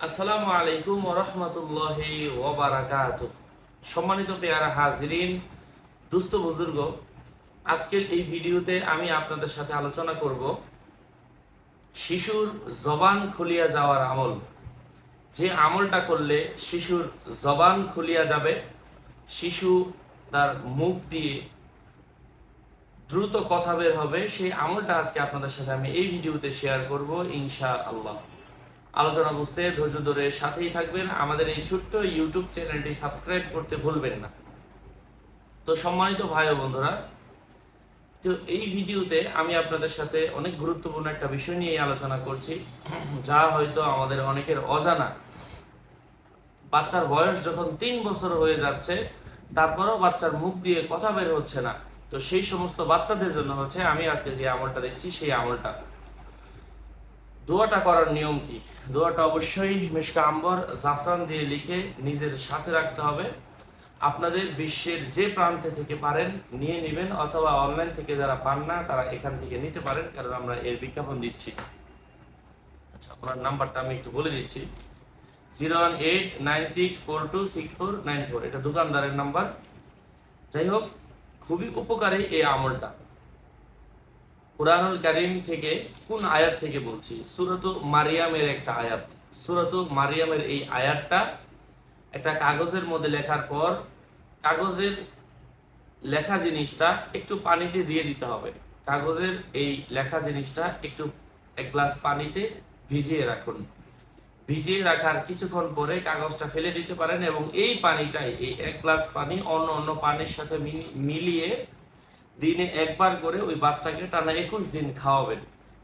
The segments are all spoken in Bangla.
আসসালামু আলাইকুম ওরহমতুল্লাহি ওবারাকাত সম্মানিত পেয়ারা হাজরিন, দুস্থ বুজুর্গ, আজকের এই ভিডিওতে আমি আপনাদের সাথে আলোচনা করব শিশুর জবান খুলিয়া যাওয়ার আমল। যে আমলটা করলে শিশুর জবান খুলিয়া যাবে, শিশু তার মুখ দিয়ে দ্রুত কথা বের হবে, সেই আমলটা আজকে আপনাদের সাথে আমি এই ভিডিওতে শেয়ার করব ইনশা আল্লাহ আলোচনা বুঝতে ধৈর্য ধরে সাথেই থাকবেন। আমাদের এই ছোট্ট ইউটিউব চ্যানেলটি সাবস্ক্রাইব করতে ভুলবেন না। তো সম্মানিত ভাই ও বন্ধুরা, তো এই ভিডিওতে আমি আপনাদের সাথে অনেক গুরুত্বপূর্ণ একটা বিষয় নিয়ে আলোচনা করছি, যা হয়তো আমাদের অনেকের অজানা। বাচ্চার বয়স যখন তিন বছর হয়ে যাচ্ছে, তারপরেও বাচ্চার মুখ দিয়ে কথা বের হচ্ছে না। তো সেই সমস্ত বাচ্চাদের জন্য হচ্ছে আমি আজকে যে আমলটা দিচ্ছি সেই আমলটা। দোয়াটা করার নিয়ম কি? দোয়াটা অবশ্যই মিশকা আম্বর জাফরান দিয়ে লিখে নিজের সাথে রাখতে হবে। আপনাদের বিশ্বের যে প্রান্তে থেকে পারেন নিয়ে নেবেন, অথবা অনলাইন থেকে যারা পান না, তারা এখান থেকে নিতে পারেন, কারণ আমরা এর বিজ্ঞাপন দিচ্ছি। আচ্ছা ওনার নাম্বারটা আমি একটু বলে দিচ্ছি। Zero one eight nine six four two six four nine four, এটা দোকানদারের নাম্বার। যাই হোক, খুবই উপকারী এই আমলটা। কুরআনুল কারীম থেকে কোন আয়াত থেকে বলছি? সুরত মারিয়ামের একটা আয়াত। সুরত মারিয়ামের এই আয়াতটা একটা কাগজের মধ্যে লেখার পর কাগজের লেখা জিনিসটা একটু পানিতে দিয়ে দিতে হবে। কাগজের এই লেখা জিনিসটা একটু এক গ্লাস পানিতে ভিজিয়ে রাখুন। ভিজিয়ে রাখার কিছুক্ষণ পরে কাগজটা ফেলে দিতে পারেন এবং এই পানিটাই, এই এক গ্লাস পানি অন্য অন্য পানির সাথে মিলি- মিলিয়ে দিনে একবার করে ওই বাচ্চাকে টানা একুশ দিন খাওয়াবেন।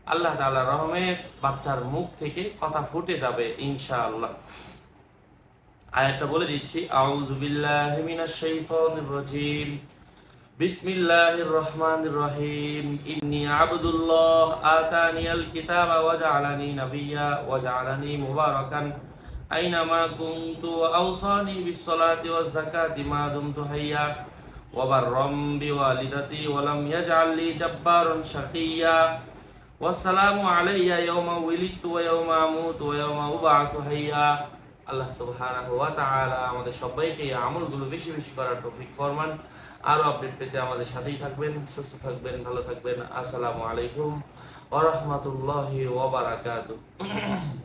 আল্লাহ তাআলা রহমের বাচ্চার মুখ থেকে কথা ফুটে যাবে, ইনশাআল্লাহ। আয়াতটা বলে দিচ্ছি, আউযু বিল্লাহি মিনাশ শাইতানির রাজিম। বিসমিল্লাহির রহমানির রহিম। আতানিয়াল কিতাবা আইনামা وبرا بوالدتي ولم يجعل لي جبارا شقيا والسلام علي يوم ولدت ويوم اموت ويوم ابعث حيا আল্লাহ সুবহানাহু ওয়া তাআলা আমাদের সবাইকে এই আমলগুলো বেশি বেশি করার তৌফিক ফরমান আরো আপডেট পেতে আমাদের সাথেই থাকবেন সুস্থ থাকবেন ভালো থাকবেন আসসালামু আলাইকুম ওয়া রাহমাতুল্লাহি ওয়া বারাকাতুহু